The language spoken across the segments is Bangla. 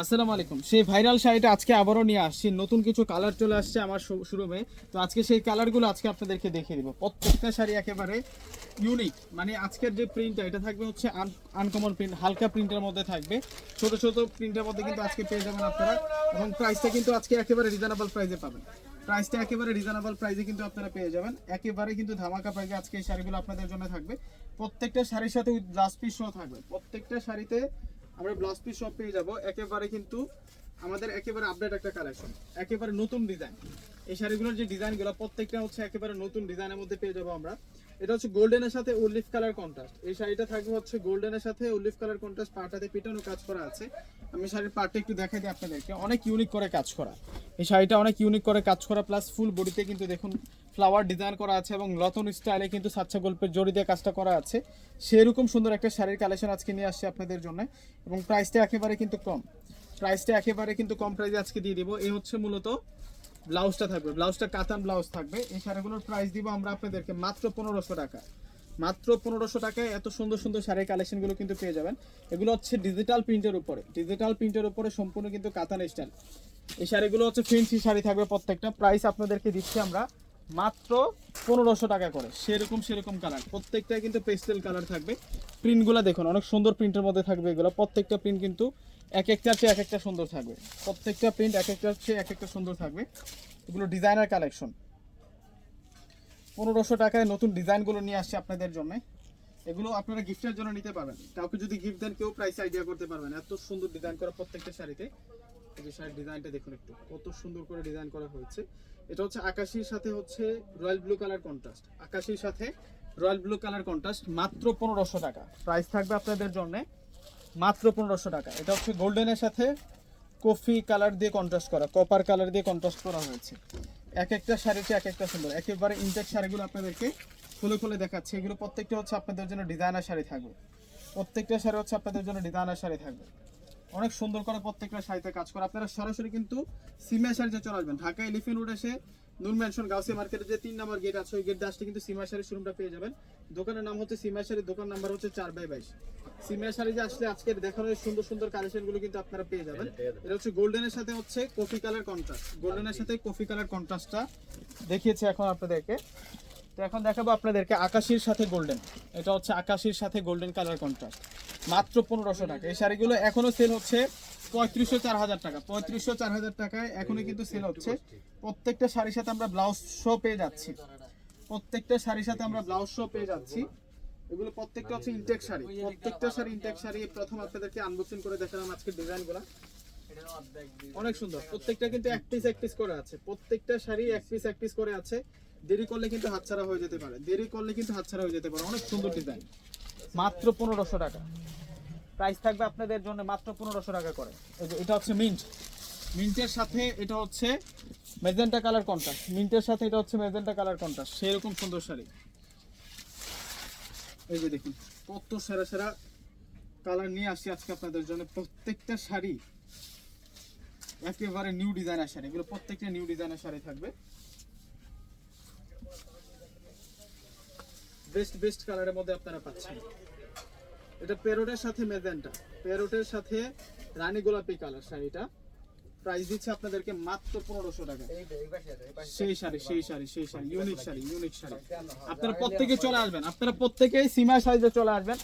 আসসালামু আলাইকুম। সেই ভাইরাল শাড়িটা আজকে আবারও নিয়ে আসছি। নতুন কিছু কালার চলে আসছে আমার শোরুমে। তো আজকে সেই কালারগুলো আজকে আপনাদেরকে দেখিয়ে দিব। প্রত্যেকটা শাড়ি একেবারে ইউনিক মানে আজকের যে প্রিন্টটা এটা থাকবে হচ্ছে আনকমন প্রিন্ট হালকা প্রিন্টের মধ্যে থাকবে। ছোট ছোট প্রিন্টের মধ্যে কিন্তু আজকে পেয়ে যাবেন আপনারা। এবং প্রাইসটা কিন্তু আজকে একেবারে রিজনেবল প্রাইসে পাবেন। প্রাইসটা একেবারে রিজনেবল প্রাইসে কিন্তু আপনারা পেয়ে যাবেন। একেবারে কিন্তু ধামাকা প্রাইসে আজকে এই শাড়িগুলো আপনাদের জন্য থাকবে। প্রত্যেকটা শাড়ির সাথে ব্লাউজ পিস সহ থাকবে। প্রত্যেকটা শাড়িতে আমরা ব্লাউজ পিস সব পেয়ে যাব। একেবারে কিন্তু আমাদের একেবারে আপডেট একটা কালেকশন একেবারে নতুন ডিজাইন এই শাড়িগুলোর যে ডিজাইনগুলো প্রত্যেকটা হচ্ছে একেবারে নতুন ডিজাইনের মধ্যে পেয়ে যাব আমরা। এটা হচ্ছে গোল্ডেনের সাথে উলিফ কালার কন্ট্রাস্ট এই শাড়িটা থাকবে হচ্ছে গোল্ডেনের সাথে উলিফ কালার কন্ট্রাস্ট পাটাতে পিটানো কাজ করা আছে। আমি শাড়ির পার্টটা একটু দেখাই দিই আপনাদেরকে। অনেক ইউনিক করে কাজ করা। এই শাড়িটা অনেক ইউনিক করে কাজ করা প্লাস ফুল বডিতে কিন্তু দেখুন ফ্লাওয়ার ডিজাইন করা আছে এবং লতন স্টাইলে কিন্তু সাচ্চা গল্পের জড়ি দিয়ে কাজটা করা আছে। সেরকম সুন্দর একটা শাড়ির কালেকশন আজকে নিয়ে আসছি আপনাদের জন্য এবং প্রাইসটা একেবারে কিন্তু কম। প্রাইসটা একেবারে কিন্তু কম প্রাইসে আজকে দিয়ে দিব। এই হচ্ছে মূলত ব্লাউজটা থাকবে। ব্লাউজটা কাতান ব্লাউজ থাকবে। এই শাড়িগুলোর প্রাইস দিব আমরা আপনাদেরকে মাত্র পনেরোশো টাকা। মাত্র পনেরোশো টাকায় এত সুন্দর সুন্দর শাড়ির কালেকশনগুলো কিন্তু পেয়ে যাবেন। এগুলো হচ্ছে ডিজিটাল প্রিন্টের উপরে। ডিজিটাল প্রিন্টের উপরে সম্পূর্ণ কিন্তু কাতান স্টাইল এই শাড়িগুলো হচ্ছে ফেন্সি শাড়ি থাকবে প্রত্যেকটা। প্রাইস আপনাদেরকে দিচ্ছি আমরা মাত্র পনেরোশো টাকা করে। সেরকম সেরকম কালার প্রত্যেকটা কিন্তু পেস্টেল কালার থাকবে। প্রিন্টগুলো দেখুন, অনেক সুন্দর প্রিন্টের মধ্যে থাকবে এগুলো। প্রত্যেকটা প্রিন্ট কিন্তু এক একটার চেয়ে এক একটা সুন্দর থাকবে। প্রত্যেকটা প্রিন্ট এক একটার চেয়ে এক একটা সুন্দর থাকবে। এগুলো ডিজাইনার কালেকশন পনেরোশো টাকায় নতুন ডিজাইনগুলো নিয়ে আসছে আপনাদের জন্য। এগুলো আপনারা গিফটের জন্য নিতে পারবেন কাউকে যদি গিফট দেন, কেউ প্রাইস আইডিয়া করতে পারবেন এত সুন্দর ডিজাইন করা প্রত্যেকটা শাড়িতে। এই যে শাড়ির ডিজাইনটা দেখুন একটু। কত সুন্দর করে ডিজাইন করা হয়েছে। এটা হচ্ছে আকাশির সাথে হচ্ছে রয়্যাল ব্লু কালার কন্ট্রাস্ট আকাশির সাথে রয়্যাল ব্লু কালার কন্ট্রাস্ট মাত্র পনেরোশো টাকা। প্রাইস থাকবে আপনাদের জন্য মাত্র পনেরোশো টাকা। এটা হচ্ছে গোল্ডেনের সাথে কফি কালার দিয়ে কন্ট্রাস্ট করা কপার কালার দিয়ে কন্ট্রাস্ট করা হয়েছে। এক একটা শাড়িতে এক একটা সুন্দর। একেবারে ইনটেক শাড়িগুলো আপনাদেরকে খুলে খুলে দেখাচ্ছে। এগুলো প্রত্যেকটা হচ্ছে আপনাদের জন্য ডিজাইনার শাড়ি থাকবে। প্রত্যেকটা শাড়ি হচ্ছে আপনাদের জন্য ডিজাইনার শাড়ি থাকবে। অনেক সুন্দর করে প্রত্যেকটা শাড়িতে কাজ করে। আপনারা সরাসরি কিন্তু সিমিয়া শাড়িতে চলে আসবেন। ঢাকা এলিফেন্ট রোড এসে নূর ম্যানশন গাউসিয়া মার্কেটে যে তিন নম্বর গেট আছে ওই গেট আসলে কিন্তু সিমিয়া শাড়ির শোরুমটা পেয়ে যাবেন। দোকানের নাম হচ্ছে সিমিয়া শাড়ি দোকান নাম্বার হচ্ছে চার বাই বাইশ। সিমিয়া শাড়ি যে আসলে আজকের দেখানো সুন্দর সুন্দর কালেকশনগুলো কিন্তু আপনারা পেয়ে যাবেন। এটা হচ্ছে গোল্ডেনের সাথে হচ্ছে কফি কালার কন্ট্রাস্ট গোল্ডেনের সাথে কফি কালার কন্ট্রাস্টটা দেখিয়েছি এখন আপনাদেরকে। তো এখন দেখাবো আপনাদেরকে আকাশির সাথে গোল্ডেন। এটা হচ্ছে আকাশির সাথে গোল্ডেন কালার কন্ট্রাস্ট মাত্র পনেরোশো টাকা। এই শাড়িগুলো এখনও সেল হচ্ছে পঁয়ত্রিশশো চার হাজার টাকা। পঁয়ত্রিশশো চার হাজার টাকায় এখনও কিন্তু সেল হচ্ছে। প্রত্যেকটা শাড়ির সাথে আমরা ব্লাউজ শো পেয়ে যাচ্ছি। প্রত্যেকটা শাড়ির সাথে আমরা ব্লাউজ শো পেয়ে যাচ্ছি। এগুলো প্রত্যেকটা হচ্ছে ইনটেক শাড়ি। প্রত্যেকটা শাড়ি ইনটেক শাড়ি। প্রথম আপনাদেরকে আনবক্সিং করে দেখালাম আজকে ডিজাইনগুলো অনেক সুন্দর। প্রত্যেকটা কিন্তু এক পিস এক পিস করে আছে। প্রত্যেকটা শাড়ি এক পিস এক পিস করে আছে। দেরি করলে কিন্তু হাতছাড়া হয়ে যেতে পারে। দেরি করলে কিন্তু হাতছাড়া হয়ে যেতে পারে। অনেক সুন্দর ডিজাইন মাত্র পনেরোশো টাকা। প্রাইস থাকবে আপনাদের জন্য মাত্র পনেরোশো টাকা করে। এটা হচ্ছে মিন্ট মিন্টের সাথে এটা হচ্ছে মেজেন্টা কালার কন্ট্রাস্ট মিন্টের সাথে এটা হচ্ছে মেজেন্টা কালার কন্ট্রাস্ট সেরকম সুন্দর শাড়ি। এই যে দেখুন, কত সেরা সেরা কালার নিয়ে আসি আজকে আপনাদের জন্য। প্রত্যেকটা শাড়ি একেবারে নিউ ডিজাইনার শাড়ি। এগুলো প্রত্যেকটা নিউ ডিজাইনার শাড়ি থাকবে। বেস্ট বেস্ট কালারের মধ্যে আপনারা পাচ্ছেন। এটা পেরোটের সাথে মেজেন্টা পেরোটের সাথে রানী গোলাপি কালার শাড়িটা। প্রাইস দিচ্ছে আপনাদেরকে মাত্র পনেরোশো টাকা। সেই শাড়ি সেই শাড়ি সেই শাড়ি ইউনিক শাড়ি ইউনিক শাড়ি। আপনারা প্রত্যেকে চলে আসবেন। আপনারা প্রত্যেকেই সীমা সাইজে চলে আসবেন।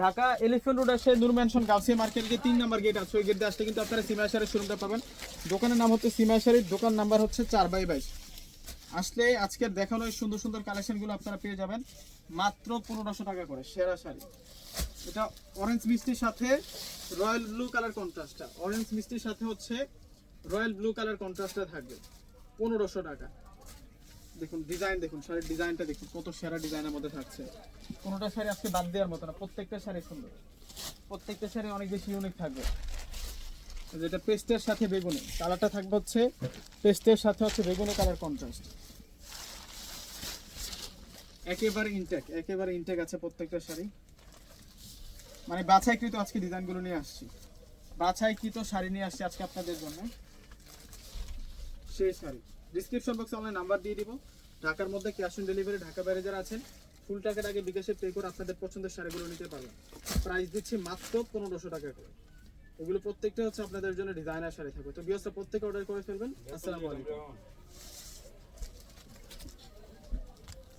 ঢাকা এলিফেন্ট রোড এসে নূর ম্যানশন গাউসিয়া মার্কেট যে তিন নম্বর গেট আছে। ওই গেট দিয়ে আসলে কিন্তু আপনারা সীমা শাড়ির শোরুমটা পাবেন। দোকানের নাম হচ্ছে সীমা শাড়ির। দোকান নাম্বার হচ্ছে চার বাই বাইশ। আসলে আজকের দেখানো এই সুন্দর সুন্দর কালেকশনগুলো আপনারা পেয়ে যাবেন। মাত্র পনেরোশো টাকা করে, সেরা শাড়ি। এটা অরেঞ্জ মিষ্টির সাথে রয়্যাল ব্লু কালার কন্ট্রাস্টটা অরেঞ্জ মিষ্টির সাথে হচ্ছে রয়্যাল ব্লু কালার কন্ট্রাস্টটা থাকবে, পনেরোশো টাকা। দেখুন ডিজাইন দেখুন, শাড়ির ডিজাইনটা দেখুন, কত সেরা ডিজাইনের মধ্যে থাকছে। কোনোটা শাড়ি আজকে বাদ দেওয়ার মতো না, প্রত্যেকটা শাড়ি সুন্দর। প্রত্যেকটা শাড়ি অনেক বেশি ইউনিক থাকবে। যেটা পেস্টের সাথে বেগুনি, কালারটা থাকবে হচ্ছে, পেস্টের সাথে হচ্ছে বেগুনি কালার কন্ট্রাস্ট একেবারে ইনটেক একেবারে ইনটেক আছে প্রত্যেকটা শাড়ি। মানে বাছাইকৃত আজকে ডিজাইনগুলো নিয়ে আসছি। বাছাইকৃত শাড়ি নিয়ে আসছি আজকে আপনাদের জন্য। সেই শাড়ি। ডিসক্রিপশন বক্সে অনলাইন নাম্বার দিয়ে দিব। ঢাকার মধ্যে ক্যাশ অন ডেলিভারি ঢাকা বাইরে যারা আছেন ফুল টাকার আগে বিকাশে পে করে আপনাদের পছন্দের শাড়িগুলো নিতে পারবেন। প্রাইস দিচ্ছি মাত্র পনেরোশো টাকা করে। এগুলো প্রত্যেকটা হচ্ছে আপনাদের জন্য ডিজাইনার শাড়ি থাকবে। তো বিয়াসটা প্রত্যেকে অর্ডার করে ফেলবেন। আসসালামু আলাইকুম।